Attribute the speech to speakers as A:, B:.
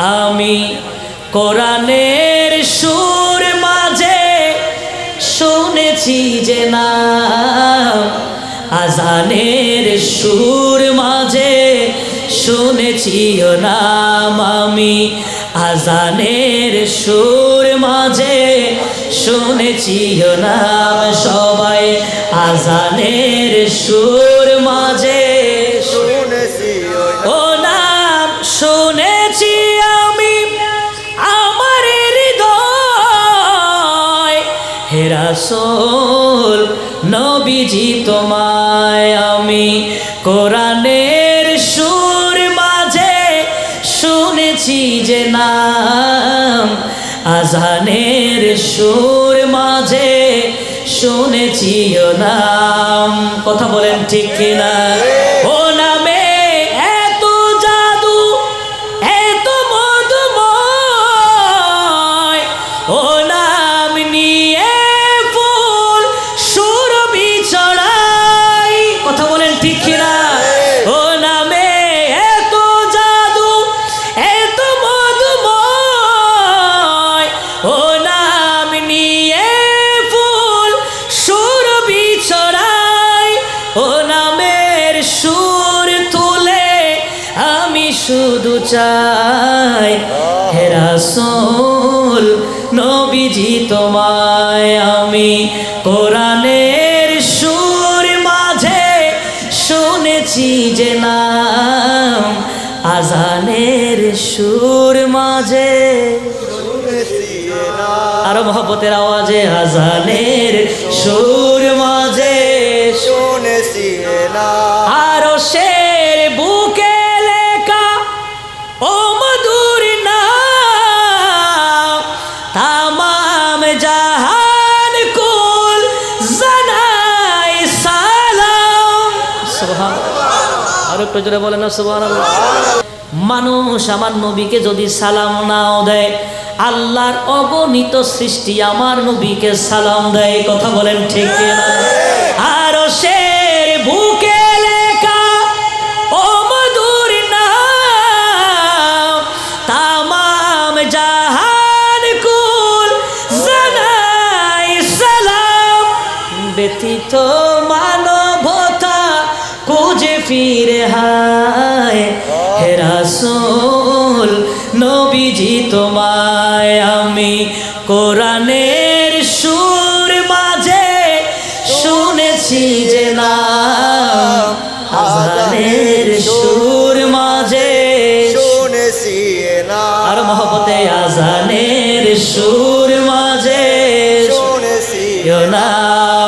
A: আমি কোরআনের সুর মাঝে শুনেছি যে নাম আজানের সুর মাঝে শুনেছি ও নাম আমি। আজানের সুর মাঝে শুনেছি ও নাম সবাই। আজানের সুর হেরাসোল নবীজি তোমায় আমি কোরআনের সুর মাঝে শুনেছি যে নাম, আজানের সুর মাঝে শুনেছি নাম। কথা বলেন ঠিক কিনা? ও নামের সুর তুলে আমি শুধু চাই হেরাসোল নবীজি তোমায় আমি কোরআনের সুর মাঝে শুনেছি যে নাম আজানের সুর মাঝে।
B: না
A: আরও মহব্বতের আওয়াজে আজানের সুর তামাম জাহান কুল জানাই সালাম। আরও একটু জোরে বলেন না সুবহানাল্লাহ। মানুষ আমার নবীকে যদি সালাম নাও দেয় আল্লাহর অগণিত সৃষ্টি আমার নবীকে সালাম দেয় কথা বলেন ঠিক আর শের ব্যতীত মানবতা খুঁজে ফিরে হায়। হেরাসোল নবীজি তোমায় আমি কোরআনের সুর মাঝে শুনেছি যে না আজানের সুর মাঝে
B: শুনেছি না।
A: আর মহব্বতে আজানের সুর